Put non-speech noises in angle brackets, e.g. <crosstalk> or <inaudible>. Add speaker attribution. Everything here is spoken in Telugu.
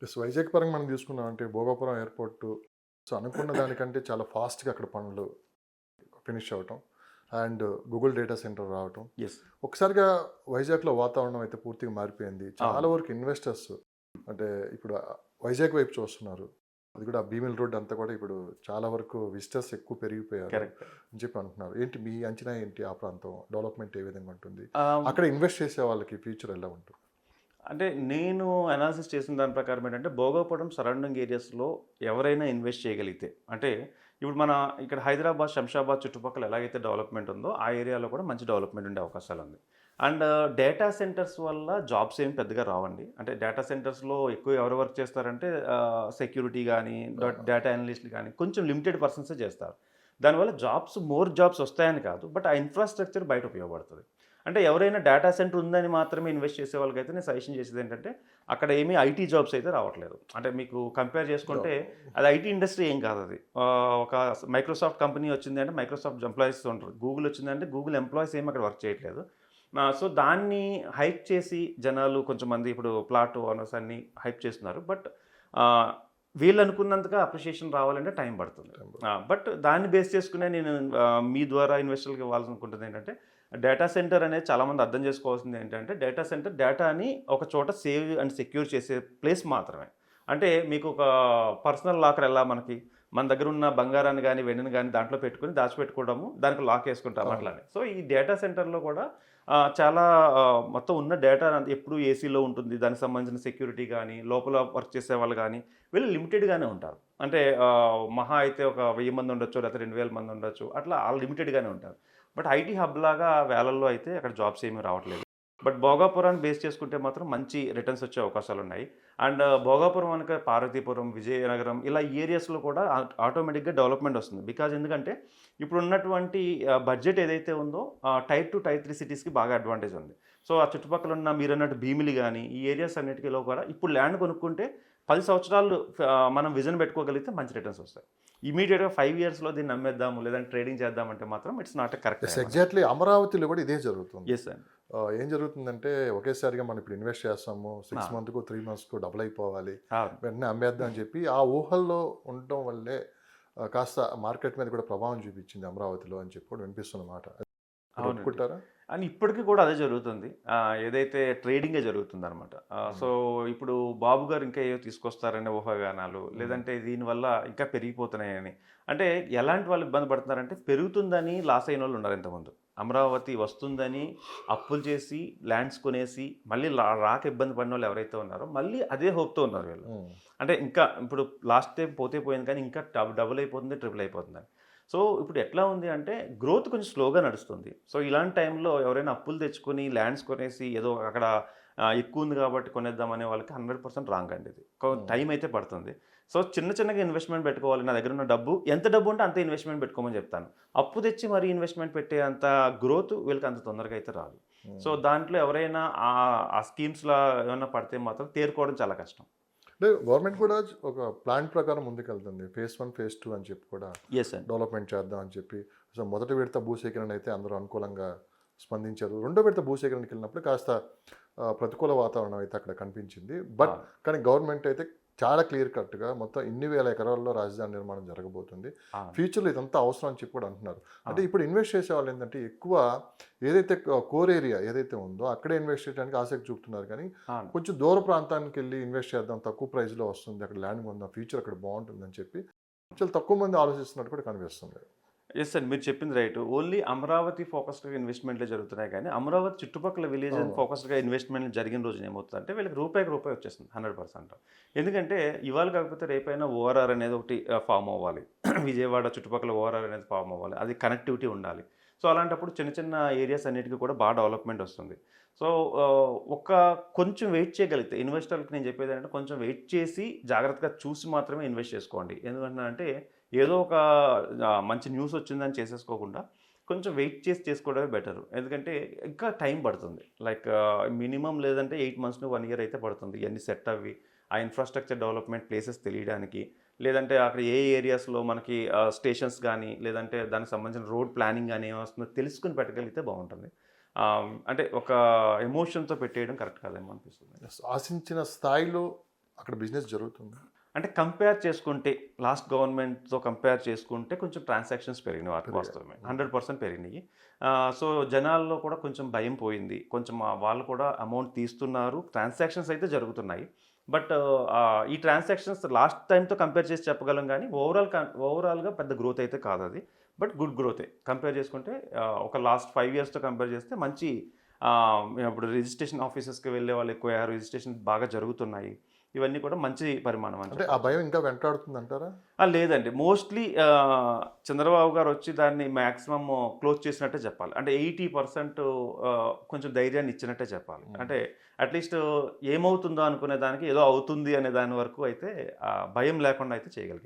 Speaker 1: ప్లస్ వైజాగ్ పరంగా మనం తీసుకున్నాం అంటే భోగాపురం ఎయిర్పోర్ట్ సో అనుకున్న దానికంటే చాలా ఫాస్ట్గా అక్కడ పనులు ఫినిష్ అవ్వటం అండ్ గూగుల్ డేటా సెంటర్ రావటం.
Speaker 2: ఎస్
Speaker 1: ఒకసారిగా వైజాగ్లో వాతావరణం అయితే పూర్తిగా మారిపోయింది. చాలా వరకు ఇన్వెస్టర్స్ అంటే ఇప్పుడు వైజాగ్ వైపు చూస్తున్నారు. అది కూడా భీమిల్ రోడ్ అంతా కూడా ఇప్పుడు చాలా వరకు విజిటర్స్ ఎక్కువ పెరిగిపోయారు అని చెప్పి అంటున్నారు. ఏంటి మీ అంచనా ఏంటి ఆ ప్రాంతం? డెవలప్మెంట్ ఏ విధంగా ఉంటుంది? అక్కడ ఇన్వెస్ట్ చేసే వాళ్ళకి ఫ్యూచర్ ఎలా ఉంటుంది?
Speaker 2: అంటే నేను అనాలిసిస్ చేసిన దాని ప్రకారం ఏంటంటే భోగాపురం సరౌండింగ్ ఏరియాస్లో ఎవరైనా ఇన్వెస్ట్ చేయగలిగితే. అంటే ఇప్పుడు మన ఇక్కడ హైదరాబాద్ శంషాబాద్ చుట్టుపక్కల ఎలాగైతే డెవలప్మెంట్ ఉందో ఆ ఏరియాలో కూడా మంచి డెవలప్మెంట్ ఉండే అవకాశాలు ఉంది. అండ్ డేటా సెంటర్స్ వల్ల జాబ్స్ ఏమి పెద్దగా రావండి. అంటే డేటా సెంటర్స్లో ఎక్కువ ఎవరు వర్క్ చేస్తారంటే సెక్యూరిటీ కానీ డేటా అనలిస్ట్లు కానీ కొంచెం లిమిటెడ్ పర్సన్సే చేస్తారు. దానివల్ల జాబ్స్ మోర్ జాబ్స్ వస్తాయని కాదు బట్ ఆ ఇన్ఫ్రాస్ట్రక్చర్ బయట ఉపయోగపడుతుంది. అంటే ఎవరైనా డేటా సెంటర్ ఉందని మాత్రమే ఇన్వెస్ట్ చేసే వాళ్ళకైతే నేను సజెషన్ చేసేది ఏంటంటే అక్కడ ఏమీ ఐటీ జాబ్స్ అయితే రావట్లేదు. అంటే మీకు కంపేర్ చేసుకుంటే అది ఐటీ ఇండస్ట్రీ ఏం కాదు అది. ఒక మైక్రోసాఫ్ట్ కంపెనీ వచ్చింది అంటే మైక్రోసాఫ్ట్ ఎంప్లాయీస్ ఉంటారు. గూగుల్ వచ్చింది అంటే గూగుల్ ఎంప్లాయీస్ ఏమి అక్కడ వర్క్ చేయట్లేదు. సో దాన్ని హైప్ చేసి జనాలు కొంచెం మంది ఇప్పుడు ప్లాట్ ఓనర్స్ అన్ని హైప్ చేస్తున్నారు. బట్ వీళ్ళు అనుకున్నంతగా అప్రిషియేషన్ రావాలంటే టైం పడుతుంది. బట్ దాన్ని బేస్ చేసుకునే నేను మీ ద్వారా ఇన్వెస్టర్లకు ఇవ్వాలనుకుంటుంది ఏంటంటే డేటా సెంటర్ అనేది చాలామంది అర్థం చేసుకోవాల్సింది ఏంటంటే డేటా సెంటర్ డేటాని ఒక చోట సేవ్ అండ్ సెక్యూర్ చేసే ప్లేస్ మాత్రమే. అంటే మీకు ఒక పర్సనల్ లాకర్ ఎలా మనకి మన దగ్గర ఉన్న బంగారాన్ని కానీ వెండిని కానీ దాంట్లో పెట్టుకుని దాచిపెట్టుకోవడము దానికి లాక్ వేసుకుంటాం. అట్లానే. సో ఈ డేటా సెంటర్లో కూడా ఆ, చాలా ఆ, మొత్తం ఉన్న డేటా ఎప్పుడు ఏసీలో ఉంటుంది. దానికి సంబంధించిన సెక్యూరిటీ కానీ లోపల వర్క్ చేసే వాళ్ళు కానీ వీళ్ళు లిమిటెడ్గానే ఉంటారు. అంటే ఆ, మహా అయితే ఒక వెయ్యి మంది ఉండొచ్చు లేకపోతే రెండు వేల మంది ఉండొచ్చు అట్లా వాళ్ళు లిమిటెడ్గానే ఉంటారు. బట్ ఐటీ హబ్ లాగా వేలల్లో అయితే అక్కడ జాబ్స్ ఏమీ రావట్లేదు. బట్ భోగాపురాన్ని బేస్ చేసుకుంటే మాత్రం మంచి రిటర్న్స్ వచ్చే అవకాశాలు ఉన్నాయి. అండ్ భోగాపురం అనక పార్వతీపురం విజయనగరం ఇలా ఏరియాస్లో కూడా ఆటోమేటిక్గా డెవలప్మెంట్ వస్తుంది. బికాజ్ ఎందుకంటే ఇప్పుడు ఉన్నటువంటి బడ్జెట్ ఏదైతే ఉందో టైప్ టు టైప్ త్రీ సిటీస్కి బాగా అడ్వాంటేజ్ ఉంది. సో ఆ చుట్టుపక్కల ఉన్న మీరు అన్నట్టు భీమిలి కానీ ఈ ఏరియాస్ అన్నిటికీలో కూడా ఇప్పుడు ల్యాండ్ కొనుక్కుంటే పది సంవత్సరాలు మనం విజన్ పెట్టుకోగలిగితే మంచి రిటర్న్స్ వస్తాయి. ఇమీడియట్గా ఫైవ్ ఇయర్స్లో దీన్ని నమ్మేద్దాము లేదంటే ట్రేడింగ్ చేద్దామంటే మాత్రం ఇట్స్ నాట్ కరెక్ట్
Speaker 1: ఎగ్జాక్ట్లీ అమరావతిలో కూడా ఇదే జరుగుతుంది.
Speaker 2: ఎస్
Speaker 1: ఆ, ఏం జరుగుతుందంటే ఒకేసారిగా మనం ఇప్పుడు ఇన్వెస్ట్ చేస్తాము సిక్స్. మంత్కు త్రీ మంత్స్కు డబుల్ అయిపోవాలి. వెంటనే అమ్మేద్దాం అని చెప్పి ఆ ఊహల్లో ఉండటం వల్లే కాస్త మార్కెట్ మీద కూడా ప్రభావం చూపించింది అమరావతిలో అని చెప్పి కూడా వినిపిస్తున్న మాట.
Speaker 2: అవునండి.
Speaker 1: ఒప్పుకుంటారా?
Speaker 2: అని ఇప్పటికీ కూడా అదే జరుగుతుంది. ఏదైతే ట్రేడింగే జరుగుతుంది అనమాట సో ఇప్పుడు బాబు గారు ఇంకా ఏవో తీసుకొస్తారనే ఊహాగానాలు లేదంటే దీనివల్ల ఇంకా పెరిగిపోతున్నాయని. అంటే ఎలాంటి వాళ్ళు ఇబ్బంది పడుతున్నారంటే పెరుగుతుందని లాస్ అయిన వాళ్ళు ఉన్నారు ఇంతకుముందు. అమరావతి వస్తుందని అప్పులు చేసి ల్యాండ్స్ కొనేసి మళ్ళీ రాక ఇబ్బంది పడిన వాళ్ళు ఎవరైతే ఉన్నారో మళ్ళీ అదే హోప్తో ఉన్నారు వీళ్ళు. అంటే ఇంకా ఇప్పుడు లాస్ట్ టైం పోతే పోయింది కానీ ఇంకా డబ్ డబుల్ అయిపోతుంది ట్రిపుల్ అయిపోతుంది సో ఇప్పుడు ఎట్లా ఉంది అంటే గ్రోత్ కొంచెం స్లోగా నడుస్తుంది. సో ఇలాంటి టైంలో ఎవరైనా అప్పులు తెచ్చుకొని ల్యాండ్స్ కొనేసి ఏదో అక్కడ ఎక్కువ ఉంది కాబట్టి కొనేద్దాం అనే వాళ్ళకి హండ్రెడ్ పర్సెంట్ రాంగ్ అండి ఇది. టైం అయితే పడుతుంది. సో చిన్న చిన్నగా ఇన్వెస్ట్మెంట్ పెట్టుకోవాలి నా దగ్గర ఉన్న డబ్బు. ఎంత డబ్బు ఉంటే అంత ఇన్వెస్ట్మెంట్ పెట్టుకోమని చెప్తాను. అప్పు తెచ్చి మరి ఇన్వెస్ట్మెంట్ పెట్టే అంత గ్రోత్ వీళ్ళకి అంత తొందరగా అయితే రాదు. సో దాంట్లో ఎవరైనా ఆ ఆ స్కీమ్స్లో ఏమైనా పడితే మాత్రం తేరుకోవడం చాలా కష్టం.
Speaker 1: అంటే గవర్నమెంట్ కూడా ఒక ప్లాన్ ప్రకారం ముందుకెళ్తుంది. ఫేస్ వన్ ఫేస్ టూ అని చెప్పి కూడా డెవలప్మెంట్ చేద్దాం అని చెప్పి. సో మొదటి విడత భూసేకరణ అయితే అందరూ అనుకూలంగా స్పందించారు. రెండో విడత భూసేకరణకి వెళ్ళినప్పుడు కాస్త ప్రతికూల వాతావరణం అయితే అక్కడ కనిపించింది. బట్ కానీ గవర్నమెంట్ అయితే చాలా క్లియర్ కట్గా మొత్తం ఇన్ని వేల ఎకరాల్లో రాజధాని నిర్మాణం జరగబోతుంది. ఫ్యూచర్లో ఇదంతా అవసరం అని చెప్పి కూడా అంటున్నారు. అంటే. ఇప్పుడు ఇన్వెస్ట్ చేసే వాళ్ళు ఏంటంటే ఎక్కువ ఏదైతే కోర్ ఏరియా ఏదైతే ఉందో అక్కడే ఇన్వెస్ట్ చేయడానికి ఆసక్తి చూపుతున్నారు. కానీ కొంచెం దూర ప్రాంతానికి వెళ్ళి ఇన్వెస్ట్ చేద్దాం తక్కువ ప్రైస్లో వస్తుంది అక్కడ ల్యాండ్ కొందాం ఫ్యూచర్ అక్కడ బాగుంటుందని చెప్పి చాలా తక్కువ మంది ఆలోచిస్తున్నట్టు కూడా కనిపిస్తుంది.
Speaker 2: ఎస్ అండి మీరు చెప్పింది రైట్ ఓన్లీ అమరావతి ఫోకస్డ్గా ఇన్వెస్ట్మెంట్లే జరుగుతున్నాయి కానీ అమరావతి చుట్టుపక్కల విలేజ్
Speaker 1: అవును.
Speaker 2: ఫోకస్డ్గా ఇన్వెస్ట్మెంట్ జరిగిన రోజున ఏమవుతుందంటే వీళ్ళకి రూపాయికి రూపాయి వచ్చేస్తుంది హండ్రెడ్ పర్సెంట్ ఎందుకంటే ఇవాళ కాకపోతే రేపైనా ఓఆర్ఆర్ అనేది ఒకటి ఫామ్ అవ్వాలి. <clears throat> విజయవాడ చుట్టుపక్కల ఓఆర్ఆర్ అనేది ఫామ్ అవ్వాలి. అది కనెక్టివిటీ ఉండాలి. సో అలాంటప్పుడు చిన్న చిన్న ఏరియాస్ అన్నిటికీ కూడా బాగా డెవలప్మెంట్ వస్తుంది. సో ఆ, ఒక కొంచెం వెయిట్ చేయగలిగితే ఇన్వెస్టర్కి నేను చెప్పేది ఏంటంటే కొంచెం వెయిట్ చేసి జాగ్రత్తగా చూసి మాత్రమే ఇన్వెస్ట్ చేసుకోండి. ఎందుకంటే ఏదో ఒక మంచి న్యూస్ వచ్చిందని చేసేసుకోకుండా కొంచెం వెయిట్ చేసి చేసుకోవడమే బెటర్. ఎందుకంటే ఇంకా టైం పడుతుంది. లైక్ మినిమం లేదంటే ఎయిట్ మంత్స్ వన్ ఇయర్ అయితే పడుతుంది. ఇవన్నీ సెట్ అవి ఆ ఇన్ఫ్రాస్ట్రక్చర్ డెవలప్మెంట్ ప్లేసెస్ తెలియడానికి. లేదంటే అక్కడ ఏ ఏరియాస్లో మనకి స్టేషన్స్ కానీ లేదంటే దానికి సంబంధించిన రోడ్ ప్లానింగ్ కానీ ఏమొస్తుందో తెలుసుకుని పెట్టగలిగితే బాగుంటుంది. అంటే ఒక ఎమోషన్తో పెట్టేయడం కరెక్ట్ కాదేమో అనిపిస్తుంది.
Speaker 1: ఆశించిన స్థాయిలో అక్కడ బిజినెస్ జరుగుతుంది.
Speaker 2: అంటే కంపేర్ చేసుకుంటే లాస్ట్ గవర్నమెంట్తో కంపేర్ చేసుకుంటే కొంచెం ట్రాన్సాక్షన్స్ పెరిగినాయి వాటి
Speaker 1: పెరిగాయి.
Speaker 2: వాస్తవమే. హండ్రెడ్ పర్సెంట్ పెరిగినాయి. సో జనాల్లో కూడా కొంచెం భయం పోయింది. కొంచెం వాళ్ళు కూడా అమౌంట్ తీస్తున్నారు. ట్రాన్సాక్షన్స్ అయితే జరుగుతున్నాయి. బట్ ఈ ట్రాన్సాక్షన్స్ లాస్ట్ టైంతో కంపేర్ చేసి చెప్పగలం కానీ ఓవరాల్ ఓవరాల్గా పెద్ద గ్రోత్ అయితే కాదు అది. బట్ గుడ్ గ్రోతే కంపేర్ చేసుకుంటే ఒక లాస్ట్ ఫైవ్ ఇయర్స్తో కంపేర్ చేస్తే మంచి ఇప్పుడు రిజిస్ట్రేషన్ ఆఫీసెస్కి వెళ్ళే వాళ్ళు ఎక్కువ రిజిస్ట్రేషన్ బాగా జరుగుతున్నాయి. ఇవన్నీ కూడా మంచి పరిమాణం
Speaker 1: అంటే ఆ భయం ఇంకా వెంటాడుతుంది అంటారా
Speaker 2: లేదండి. మోస్ట్లీ చంద్రబాబు గారు వచ్చి దాన్ని మ్యాక్సిమం క్లోజ్ చేసినట్టే చెప్పాలి. అంటే ఎయిటీ పర్సెంట్ కొంచెం ధైర్యాన్ని ఇచ్చినట్టే చెప్పాలి. అంటే అట్లీస్ట్ ఏమవుతుందో అనుకునే దానికి ఏదో అవుతుంది అనే దాని వరకు అయితే ఆ, భయం లేకుండా అయితే చేయగలిగారు.